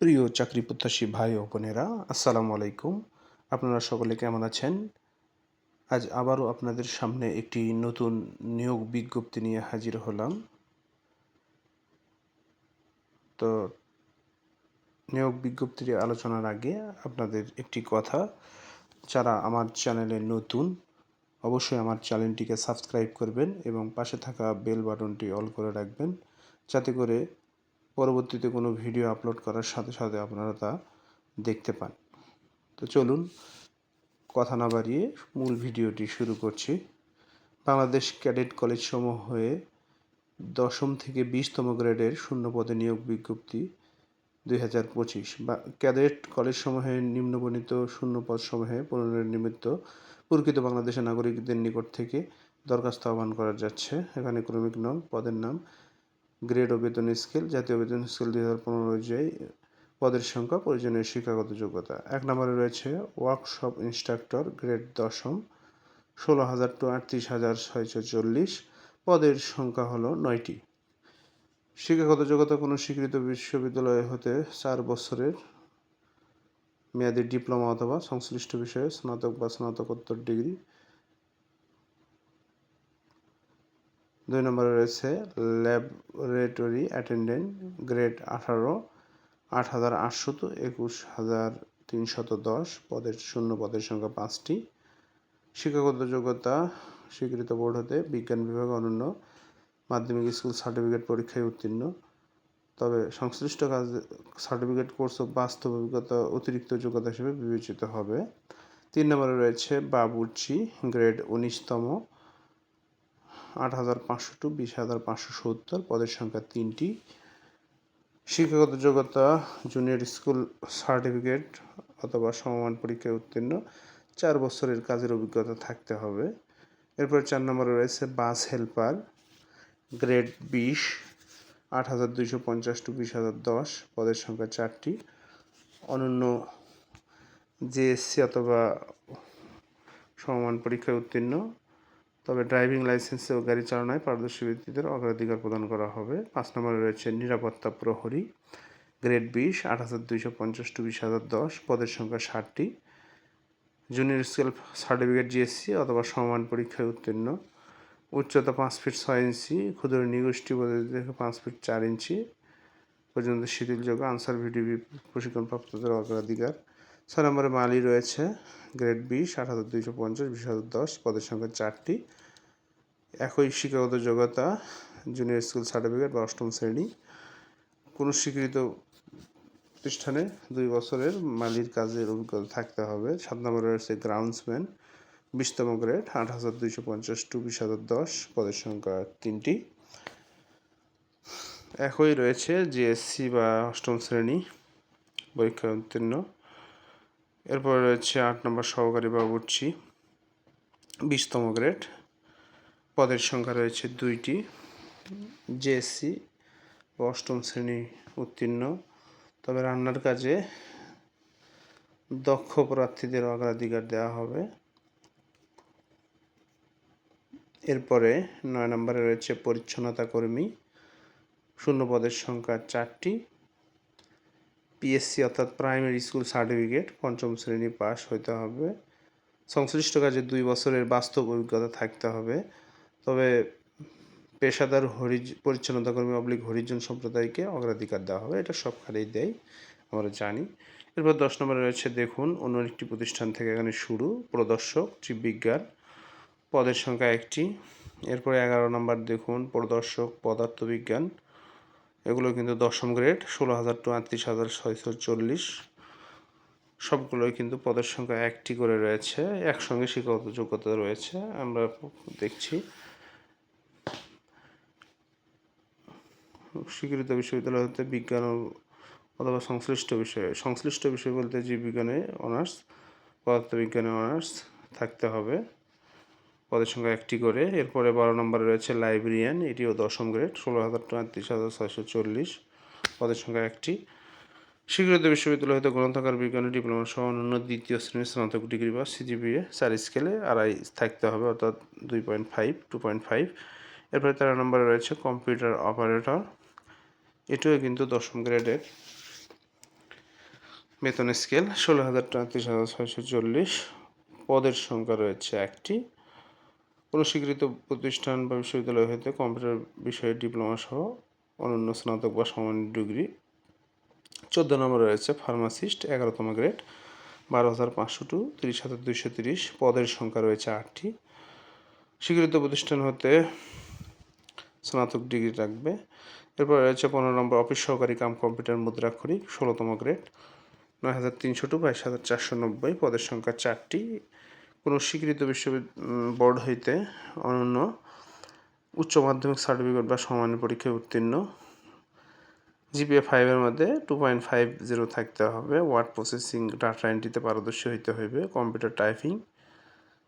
প্রিয় চাকরি প্রত্যাশী ভাই ও বোনেরা, আসসালামু আলাইকুম। আপনারা সকলে কেমন আছেন? আজ আবারও আপনাদের সামনে একটি নতুন নিয়োগ বিজ্ঞপ্তি নিয়ে হাজির হলাম। তো নিয়োগ বিজ্ঞপ্তির আলোচনার আগে আপনাদের একটি কথা, যারা আমার চ্যানেলে নতুন, অবশ্যই আমার চ্যানেলটিকে সাবস্ক্রাইব করবেন এবং পাশে থাকা বেল বাটনটি অল করে রাখবেন, যাতে করে পরবর্তীতে কোনো ভিডিও আপলোড করার সাথে সাথে আপনারা তা দেখতে পান। তো চলুন, কথা না বাড়িয়ে মূল ভিডিওটি শুরু করছি। বাংলাদেশ ক্যাডেট কলেজ সমূহ হয়ে দশম থেকে বিশতম গ্রেডের শূন্য পদে নিয়োগ বিজ্ঞপ্তি দুই হাজার পঁচিশ। বা ক্যাডেট কলেজ সমূহে নিম্নবর্ণিত শূন্য পদ সমূহে পুনরের নিমিত্ত প্রকৃত বাংলাদেশের নাগরিকদের নিকট থেকে দরখাস্ত আহ্বান করা যাচ্ছে। এখানে ক্রমিক নং, পদের নাম গ্রেড ও বেতন স্কেল, জাতীয় বেতন স্কেল দুই হাজার পনেরো অনুযায়ী পদের সংখ্যা, প্রয়োজনীয় শিক্ষাগত যোগ্যতা। এক নম্বরে রয়েছে ওয়ার্কশপ ইনস্ট্রাক্টর, গ্রেড দশম, ষোলো হাজার টু আটত্রিশ হাজার ছয়শো চল্লিশ, পদের সংখ্যা হলো নয়টি। শিক্ষাগত যোগ্যতা কোনো স্বীকৃত বিশ্ববিদ্যালয় হতে চার বছরের মেয়াদী ডিপ্লোমা অথবা সংশ্লিষ্ট বিষয়ে স্নাতক বা স্নাতকোত্তর ডিগ্রি দুই নম্বরে রয়েছে ল্যাবরেটরি অ্যাটেন্ডেন্ট গ্রেড আঠারো, আট হাজার আটশত একুশ হাজার তিনশত দশ, পদের শূন্য পদের সংখ্যা পাঁচটি। শিক্ষাগত যোগ্যতা, স্বীকৃত বোর্ড হতে বিজ্ঞান বিভাগ অনন্য, মাধ্যমিক স্কুল সার্টিফিকেট পরীক্ষায় উত্তীর্ণ। তবে সংশ্লিষ্ট কাজ, সার্টিফিকেট কোর্স ও বাস্তব অভিজ্ঞতা অতিরিক্ত যোগ্যতা হিসেবে বিবেচিত হবে। তিন নম্বরে রয়েছে বাবুর্চি, গ্রেড উনিশতম আট হাজার পাঁচশো টু বিশ হাজার পাঁচশো সত্তর। পদের সংখ্যা তিনটি। শিক্ষাগত যোগ্যতা জুনিয়র স্কুল সার্টিফিকেট অথবা সমমান পরীক্ষায় উত্তীর্ণ। চার বছরের কাজের অভিজ্ঞতা থাকতে হবে। এরপর চার নম্বরে রয়েছে বাস হেল্পার গ্রেড বিশ, আট হাজার দুইশো পঞ্চাশ টু বিশ হাজার দশ। পদের সংখ্যা চারটি। অনন্য জেএসসি অথবা সমমান পরীক্ষায় উত্তীর্ণ। তবে ড্রাইভিং লাইসেন্সে ও গাড়ি চালনায় পারদর্শী ব্যক্তিদের অগ্রাধিকার প্রদান করা হবে। পাঁচ নম্বরে রয়েছে নিরাপত্তা প্রহরী, গ্রেড বিশ আট হাজার দুইশো পঞ্চাশ টু বিশ হাজার দশ, পদের সংখ্যা ষাটটি। জুনিয়র স্কেল সার্টিফিকেট জিএসসি অথবা সমান পরীক্ষায় উত্তীর্ণ। উচ্চতা পাঁচ ফিট ছয় ইঞ্চি, ক্ষুদ্র নিগোষ্ঠী পদ্ধতি থেকে পাঁচ ফিট চার ইঞ্চি। পর্যন্ত শিথিলযোগ্য আনসার ভিডিবি প্রশিক্ষণপ্রাপ্তদের অগ্রাধিকার। ছয় নম্বরে মালি রয়েছে গ্রেড বিশ আট হাজার দুইশো পঞ্চাশ, বিশ হাজার দশ, পদের সংখ্যা চারটি। একই শিক্ষাগত যোগ্যতা জুনিয়র স্কুল সার্টিফিকেট বা অষ্টম শ্রেণি। কোনো স্বীকৃত প্রতিষ্ঠানে দুই বছরের মালির কাজের অভিজ্ঞতা থাকতে হবে। সাত নম্বরে রয়েছে গ্রাউন্ডসম্যান বিশতম গ্রেড আট হাজার দুইশো পঞ্চাশ টু বিশ হাজার দশ, পদের সংখ্যা তিনটি। একই রয়েছে জিএসসি বা অষ্টম শ্রেণি, পরীক্ষা উত্তীর্ণ। এরপর রয়েছে আট নম্বর সহকারী বাবুর্চি, বিশতম গ্রেড। পদের সংখ্যা রয়েছে দুইটি, জেএসসি অষ্টম শ্রেণি উত্তীর্ণ। তবে রান্নার কাজে দক্ষ প্রার্থীদের অগ্রাধিকার দেওয়া হবে। এরপরে নয় নম্বরে রয়েছে পরিচ্ছন্নতা কর্মী, শূন্য পদের সংখ্যা চারটি। পিএসসি অর্থাৎ প্রাইমারি স্কুল সার্টিফিকেট পঞ্চম শ্রেণি পাস হইতে হবে। সংশ্লিষ্ট কাজে দুই বছরের বাস্তব অভিজ্ঞতা থাকতে হবে। তবে পেশাদার হরিজ, পরিচ্ছন্নতা কর্মী অবলিক হরিজন সম্প্রদায়কে অগ্রাধিকার দেওয়া হবে। এটা সব খালেই দেয়, আমরা জানি। এরপর দশ নম্বরে রয়েছে, দেখুন, অন্য একটি প্রতিষ্ঠান থেকে এখানে শুরু, প্রদর্শক, জীববিজ্ঞান, পদের সংখ্যা একটি। এরপরে এগারো নম্বর, দেখুন, প্রদর্শক, পদার্থবিজ্ঞান এগুলো কিন্তু দশম গ্রেড, ষোলো হাজার আটত্রিশ হাজার ছয়শো চল্লিশ। সবগুলোই কিন্তু পদের সংখ্যা একটি করে রয়েছে, একসঙ্গে শিক্ষাগত যোগ্যতা রয়েছে, আমরা দেখছি। স্বীকৃত বিশ্ববিদ্যালয় হতে বিজ্ঞান অথবা সংশ্লিষ্ট বিষয়ে, সংশ্লিষ্ট বিষয় বলতে জীববিজ্ঞানে, অনার্স, পদার্থবিজ্ঞানে অনার্স থাকতে হবে। পদের সংখ্যা একটি করে। এরপরে বারো নম্বরে রয়েছে লাইব্রেরিয়ান, এটিও দশম গ্রেড, ষোলো হাজার পঁয়ত্রিশ হাজার ছয়শো চল্লিশ পদের সংখ্যা একটি। স্বীকৃত বিশ্ববিদ্যালয় হতে গ্রন্থাগার, বিজ্ঞানে, ডিপ্লোমা সহ অন্যান্য দ্বিতীয় শ্রেণির স্নাতক ডিগ্রি বা সিজিপিএ চার স্কেলে আড়াই থাকতে হবে, অর্থাৎ দুই point five two point five এরপরে তেরো নম্বরে রয়েছে কম্পিউটার অপারেটর, এটিও কিন্তু দশম গ্রেডের বেতন স্কেল ষোলো হাজার তেত্রিশ হাজার ছয়শো চল্লিশ। পদের সংখ্যা রয়েছে একটি। কোনো স্বীকৃত প্রতিষ্ঠান বা বিশ্ববিদ্যালয় হইতে কম্পিউটার বিষয়ে ডিপ্লোমা সহ অনন্য স্নাতক বা সমান্য ডিগ্রি। চোদ্দ নম্বর রয়েছে ফার্মাসিস্ট, এগারোতম গ্রেড, বারো হাজার পাঁচশো টু তিরিশ হাজার দুইশো তিরিশ। পদের সংখ্যা রয়েছে আটটি। স্বীকৃত প্রতিষ্ঠান হতে স্নাতক ডিগ্রি রাখবে এরপর রয়েছে পনেরো নম্বর অফিস সহকারী কাম কম্পিউটার মুদ্রাক্ষরিক, ষোলোতম গ্রেড, নয় হাজার তিনশো টু বাইশ হাজার চারশো নব্বই। পদের সংখ্যা চারটি। কোনো স্বীকৃত বিশ্ববিদ্যালয় বোর্ড হইতে অনন্য উচ্চ মাধ্যমিক সার্টিফিকেট বা সমান পরীক্ষায় উত্তীর্ণ। জিপিএ ফাইভের মধ্যে টু পয়েন্ট ফাইভ জিরো থাকতে হবে। ওয়ার্ড প্রসেসিং ডাটা এন্ট্রিতে পারদর্শী হইতে হইবে। কম্পিউটার টাইপিং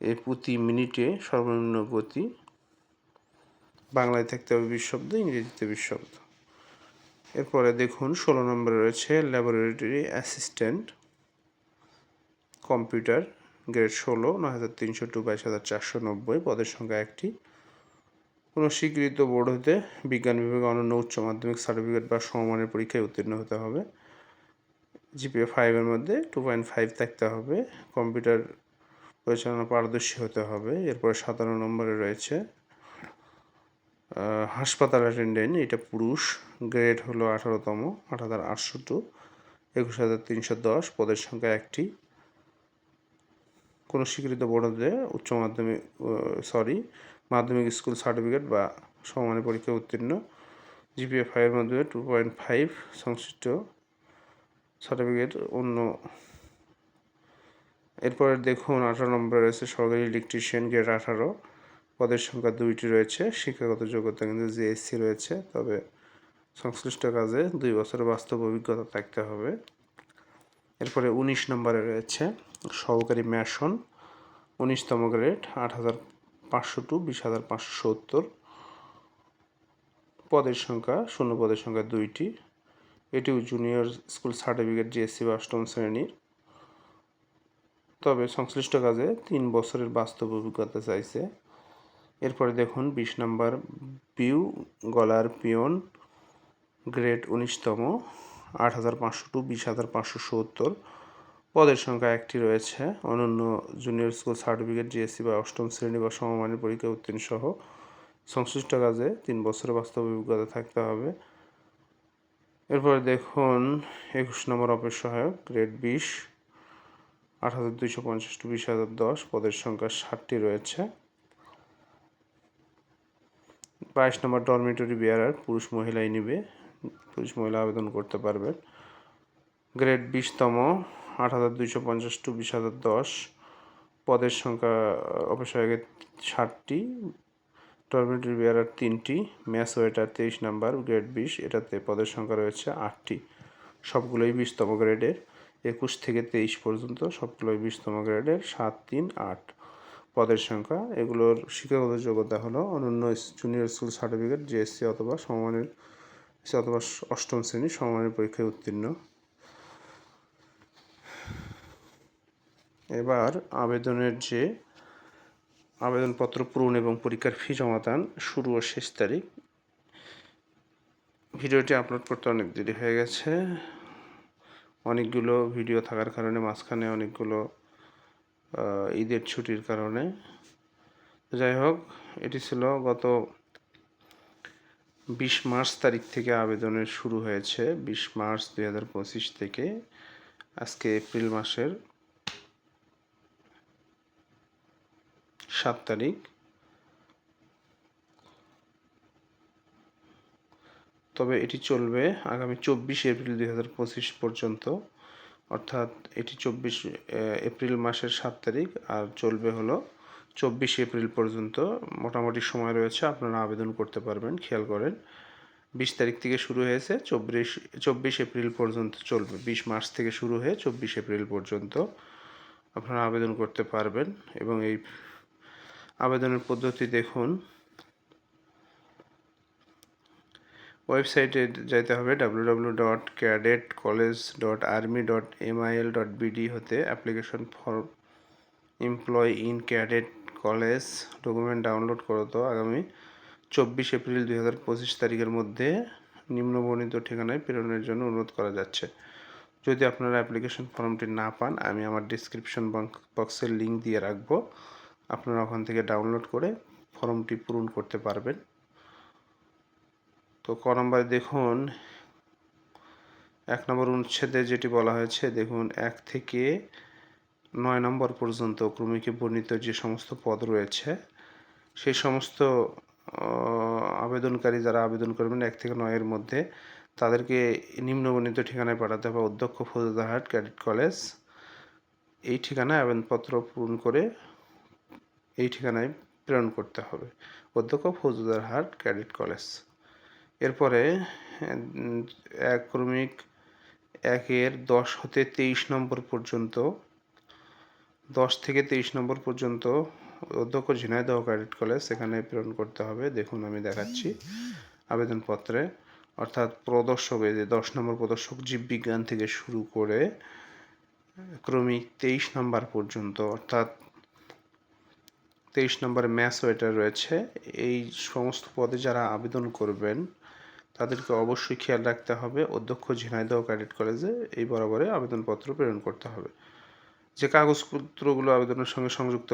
এ প্রতি মিনিটে সর্বনিম্ন গতি। বাংলায় থাকতে হবে বিশ শব্দ ইংরেজিতে বিশ শব্দ এরপরে দেখুন, ষোলো নম্বরে রয়েছে ল্যাবরেটরি অ্যাসিস্ট্যান্ট কম্পিউটার গ্রেড ষোলো নয় হাজার তিনশো টু, বাইশ হাজার চারশো নব্বই। পদের সংখ্যা একটি। কোনো স্বীকৃত বোর্ড হতে বিজ্ঞান বিভাগে অনন্য উচ্চ মাধ্যমিক সার্টিফিকেট বা সমমানের পরীক্ষায় উত্তীর্ণ হতে হবে। জিপিএ ফাইভের মধ্যে টু পয়েন্ট ফাইভ থাকতে হবে। কম্পিউটার পরিচালনা পারদর্শী হতে হবে। এরপরে সাতান্ন নম্বরে রয়েছে হাসপাতাল অ্যাটেন্ডেন্ট এটা পুরুষ। গ্রেড হলো আঠারোতম, আট হাজার আটশো টু, একুশ হাজার তিনশো দশ। পদের সংখ্যা একটি। কোনো স্বীকৃত বোর্ডে উচ্চ মাধ্যমিক সরি মাধ্যমিক স্কুল সার্টিফিকেট বা সমমানের পরীক্ষায় উত্তীর্ণ। জিপিএ ফাইভের মাধ্যমে টু পয়েন্ট ফাইভ সংশ্লিষ্ট সার্টিফিকেট অন্য। এরপরে দেখুন আঠারো নম্বরে রয়েছে সরকারি ইলেকট্রিশিয়ান গ্রেড আঠারো। পদের সংখ্যা দুইটি রয়েছে, শিক্ষাগত যোগ্যতা কিন্তু জিএসসি রয়েছে, তবে সংশ্লিষ্ট কাজে দুই বছরের বাস্তব অভিজ্ঞতা থাকতে হবে। এরপরে উনিশ নম্বরে রয়েছে সহকারী ম্যাশন, উনিশতম গ্রেড, আট হাজার পাঁচশো টু বিশ হাজার পাঁচশো সত্তর। পদের সংখ্যা, শূন্য পদের সংখ্যা দুইটি। এটিও জুনিয়র স্কুল সার্টিফিকেট জিএসসি বা অষ্টম শ্রেণির। তবে সংশ্লিষ্ট কাজে তিন বছরের বাস্তব অভিজ্ঞতা চাইছে। এরপরে দেখুন, বিশ নাম্বার বিউ গলার পিয়ন, গ্রেড উনিশতম, আট হাজার পাঁচশো টু বিশ হাজার পাঁচশো সত্তর। পদের সংখ্যা একটি রয়েছে। অনন্য জুনিয়র স্কুল সার্টিফিকেট জিএসসি বা অষ্টম শ্রেণি বা সমমানের পরীক্ষা উত্তীর্ণ সহ সংশ্লিষ্ট কাজে তিন বছরের বাস্তব অভিজ্ঞতা থাকতে হবে। এরপরে দেখুন, একুশ নম্বর অফিস সহায়ক গ্রেড বিশ, আট হাজার দুইশো পঞ্চাশ টু বিশ হাজার দশ, পদের সংখ্যা ষাটটি রয়েছে। বাইশ নম্বর ডরমিটরি বিয়ারার পুরুষ মহিলাই নিবে, পুরুষ মহিলা আবেদন করতে পারবেন গ্রেড বিশতম আট হাজার দুইশো পঞ্চাশ টু বিশ হাজার দশ। পদের সংখ্যা অপসহায়কের ষাটটি ডরমিটরি বিয়ারার তিনটি। ম্যাস ওয়েটার তেইশ নাম্বার, গ্রেড বিশ। এটাতে পদের সংখ্যা রয়েছে আটটি। সবগুলোই বিশতম গ্রেডের। একুশ থেকে তেইশ পর্যন্ত সবগুলোই বিশতম গ্রেডের। সাত, তিন, আট পদের সংখ্যা। এগুলোর শিক্ষাগত যোগ্যতা হলো অনন্য জুনিয়র স্কুল সার্টিফিকেট জিএসসি অথবা সমমানের অথবা অষ্টম শ্রেণি সমমানের পরীক্ষায় উত্তীর্ণ। এবার আবেদনের যে আবেদনপত্র পূরণ এবং পরীক্ষার ফি জমাদান শুরু ও শেষ তারিখ। ভিডিওটি আপলোড করতে অনেক দেরি হয়ে গেছে। অনেকগুলো ভিডিও থাকার কারণে মাঝখানে অনেকগুলো ঈদের ছুটির কারণে। যাই হোক, এটি ছিল গত বিশ মার্চ তারিখ থেকে আবেদনের শুরু হয়েছে। বিশ মার্চ দুই হাজার পঁচিশ থেকে আজকে এপ্রিল মাসের সাত তারিখ। তবে এটি চলবে আগামী চব্বিশ এপ্রিল দুই হাজার পঁচিশ পর্যন্ত। অর্থাৎ এটি চব্বিশ এপ্রিল মাসের সাত তারিখ আর চলবে হলো চব্বিশ এপ্রিল পর্যন্ত। মোটামুটি সময় রয়েছে, আপনারা আবেদন করতে পারবেন, খেয়াল করেন। বিশ তারিখ থেকে শুরু হয়েছে, চব্বিশ চব্বিশ এপ্রিল পর্যন্ত চলবে। বিশ মার্চ থেকে শুরু হয়ে চব্বিশ এপ্রিল পর্যন্ত আপনারা আবেদন করতে পারবেন এবং এই আবেদনের পদ্ধতি দেখুন। ওয়েবসাইটে যাইতে হবে W dot cadet college dot army dot MIL dot BD হতে application for employ in cadet college document download করো তো। আগামী চব্বিশ এপ্রিল দুই হাজার পঁচিশ তারিখের মধ্যে নিম্নবর্ণিত ঠিকানায় প্রেরণের জন্য অনুরোধ করা যাচ্ছে। যদি আপনারা অ্যাপ্লিকেশন ফর্মটি না পান, আমি আমার ডিসক্রিপশন বক্সের লিঙ্ক দিয়ে রাখব। আপনারা ওখান থেকে ডাউনলোড করে ফর্মটি পূরণ করতে পারবেন। তো ক নম্বরে দেখুন, এক নম্বর অনুচ্ছেদে যেটি বলা হয়েছে, দেখুন, এক থেকে নয় নম্বর পর্যন্ত ক্রমিকে বর্ণিত যে সমস্ত পদ রয়েছে সেই সমস্ত আবেদনকারী যারা আবেদন করবেন, এক থেকে নয়ের মধ্যে, তাদেরকে নিম্নবর্ণিত ঠিকানায় পাঠাতে হবে। অধ্যক্ষ ফৌজদারহাট ক্যাডেট কলেজ, এই ঠিকানায় আবেদনপত্র পূরণ করে এই ঠিকানায় প্রেরণ করতে হবে। অধ্যক্ষ ফৌজদারহাট ক্যাডেট কলেজ। এরপরে এক ক্রমিক একের দশ হতে তেইশ নম্বর পর্যন্ত, দশ থেকে তেইশ নম্বর পর্যন্ত অধ্যক্ষ ঝিনাইদহ ক্যাডেট কলেজ সেখানে প্রেরণ করতে হবে। দেখুন, আমি দেখাচ্ছি আবেদনপত্রে। অর্থাৎ প্রদর্শক যে দশ নম্বর প্রদর্শক জীববিজ্ঞান থেকে শুরু করে ক্রমিক তেইশ নম্বর পর্যন্ত, অর্থাৎ তেইশ নম্বরে ম্যাথস ওয়েটার রয়েছে। এই সমস্ত পদে যারা আবেদন করবেন, তাদেরকে অবশ্যই খেয়াল রাখতে হবে। অধ্যক্ষ ঝিনাইদহ ক্যাডেট কলেজে এই বরাবরে আবেদনপত্র প্রেরণ করতে হবে। যে কাগজপত্রগুলো আবেদনের সঙ্গে সংযুক্ত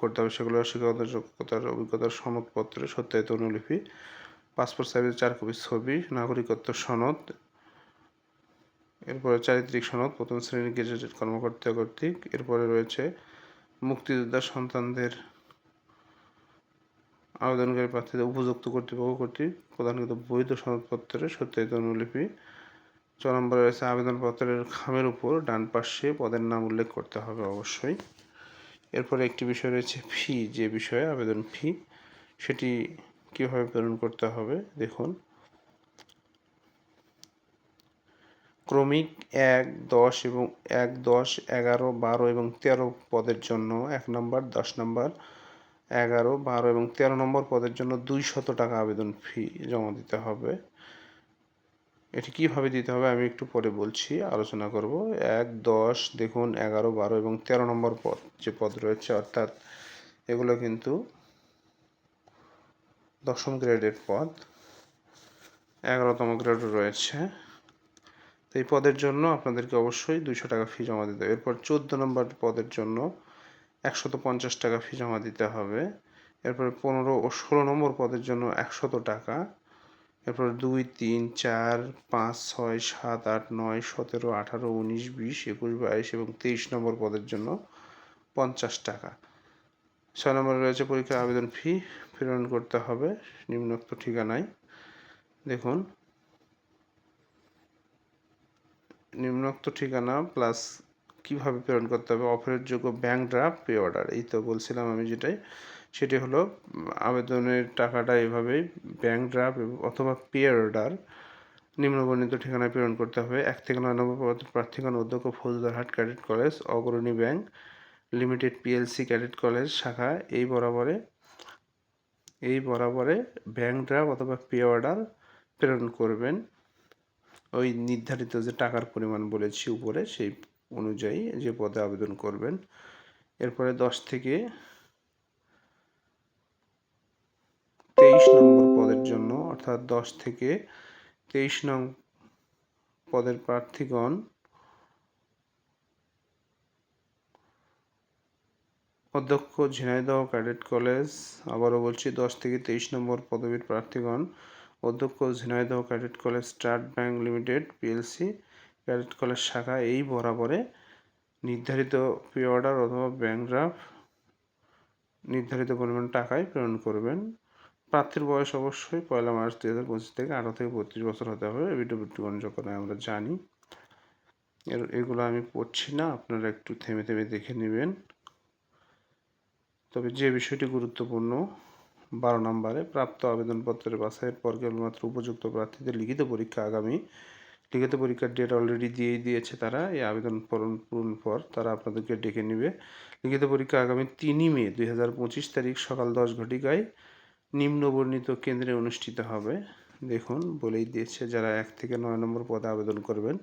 করতে হবে, সেগুলো শিক্ষাগত যোগ্যতার অভিজ্ঞতার সনদপত্রে সত্যায়িত অনুলিপি, পাসপোর্ট সাইজের চার কপি ছবি, নাগরিকত্ব সনদ, এরপরে চারিত্রিক সনদ, প্রথম শ্রেণির গেজেটেড কর্মকর্তা কর্তৃক, এরপরে রয়েছে মুক্তিযোদ্ধার সন্তানদের আবেদনকারী প্রার্থীদের উপযুক্ত কর্তৃপক্ষ কর্তৃক প্রদানকৃত বৈধ সনদপত্রের সত্যায়িত অনুলিপি ছ নম্বরে রয়েছে আবেদনপত্রের খামের উপর ডান পাশে পদের নাম উল্লেখ করতে হবে অবশ্যই। এরপরে একটি বিষয় রয়েছে ফি, যে বিষয়ে আবেদন ফি, সেটি কীভাবে প্রেরণ করতে হবে দেখুন। ক্রমিক এক, দশ এবং এক, দশ, এগারো, বারো এবং তেরো পদের জন্য এক নম্বর, দশ নম্বর এগারো, বারো এবং তেরো নম্বর পদের জন্য দুই শত টাকা আবেদন ফি জমা দিতে হবে। এটি কীভাবে দিতে হবে আমি একটু পরে বলছি, আলোচনা করব। এক, দশ, দেখুন, এগারো, বারো এবং তেরো নম্বর পদ, যে পদ রয়েছে, অর্থাৎ এগুলো কিন্তু দশম গ্রেডের পদ, এগারোতম গ্রেডও রয়েছে। তো এই পদের জন্য আপনাদেরকে অবশ্যই দুইশো টাকা ফি জমা দিতে হবে। এরপর চোদ্দ নম্বর পদের জন্য একশত পঞ্চাশ টাকা ফি জমা দিতে হবে। এরপরে পনেরো ও ষোলো নম্বর পদের জন্য একশত টাকা। এরপর দুই, তিন, চার, পাঁচ, ছয়, সাত, আট, নয়, সতেরো, আঠারো, উনিশ, বিশ, একুশ, বাইশ এবং তেইশ নম্বর পদের জন্য পঞ্চাশ টাকা। ছয় নম্বরে রয়েছে পরীক্ষার আবেদন ফি প্রেরণ করতে হবে, নিম্নোক্ত ঠিকানায়। দেখুন, নিম্নোক্ত ঠিকানা প্লাস কীভাবে প্রেরণ করতে হবে? অফারের যোগ্য ব্যাংক ড্রাফট পে অর্ডার এই তো বলছিলাম আমি যেটাই। সেটি হলো আবেদনের টাকাটা এভাবেই ব্যাংক ড্রাফট অথবা পে অর্ডার নিম্নবর্ণিত ঠিকানায় প্রেরণ করতে হবে। এক থেকে নয় নম্বর প্রার্থীগণ অধ্যক্ষ Faujdarhat cadet college Agrani bank limited PLC cadet college শাখা, এই বরাবরে এই বরাবরে ব্যাংক ড্রাফট অথবা পে অর্ডার প্রেরণ করবেন। ওই নির্ধারিত যে টাকার পরিমাণ বলেছি উপরে, সেই অনুযায়ী যে পদে আবেদন করবেন। এরপরে দশ থেকে তেইশ নম্বর পদের জন্য, অর্থাৎ দশ থেকে তেইশ নং পদের প্রার্থীগণ অধ্যক্ষ ঝিনাইদহ ক্যাডেট কলেজ, আবারও বলছি, দশ থেকে তেইশ নম্বর পদবীর প্রার্থীগণ অধ্যক্ষ Jhenaidah cadet college start bank limited, PLC cadet college শাখা এই বরাবরে নির্ধারিত পে অর্ডার অথবা ব্যাংক ড্রাফট নির্ধারিত পরিমাণ টাকায় প্রেরণ করবেন। প্রার্থীর বয়স অবশ্যই পয়লা মার্চ দুই হাজার পঁচিশ থেকে আঠারো থেকে বত্রিশ বছর হতে হবে। বিট্টুগণ যখন আমরা জানি। এর, এগুলো আমি পড়ছি না, আপনারা একটু থেমে থেমে দেখে নেবেন। তবে যে বিষয়টি গুরুত্বপূর্ণ, বারো নম্বরে প্রাপ্ত আবেদনপত্রের বাছাইয়ের পর কেবলমাত্র উপযুক্ত প্রার্থীদের লিখিত পরীক্ষা আগামী লিখিত পরীক্ষার ডেট অলরেডি দিয়েই দিয়েছে তারা। এই আবেদন পূরণ পূরণ পর তারা আপনাদেরকে ডেকে নেবে। লিখিত পরীক্ষা আগামী তিনই মে দুই হাজার পঁচিশ তারিখ সকাল দশ ঘটিকায় নিম্নবর্ণিত কেন্দ্রে অনুষ্ঠিত হবে। দেখুন, বলেই দিয়েছে যারা এক থেকে নয় নম্বর পদে আবেদন করবেন,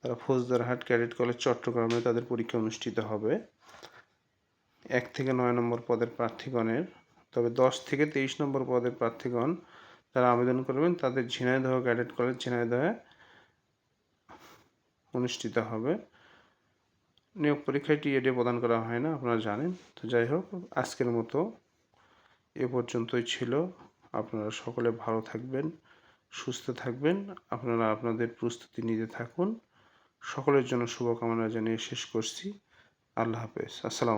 তারা ফৌজদারহাট ক্যাডেট কলেজ চট্টগ্রামে তাদের পরীক্ষা অনুষ্ঠিত হবে। এক থেকে নয় নম্বর পদের প্রার্থীগণের, তবে দশ থেকে তেইশ নম্বর পদের প্রার্থীগণ যারা আবেদন করবেন, তাদের ঝিনাইদহ ক্যাডেট কলেজ, ঝিনাইদহে অনুষ্ঠিত হবে। নিয়োগ পরীক্ষায় টিএডে প্রদান করা হয় না, আপনারা জানেন। তো যাই হোক, আজকের মতো এ পর্যন্তই ছিল। আপনারা সকলে ভালো থাকবেন, সুস্থ থাকবেন। আপনারা আপনাদের প্রস্তুতি নিতে থাকুন। সকলের জন্য শুভকামনা জানিয়ে শেষ করছি। আল্লাহ হাফেজ। আসসালাম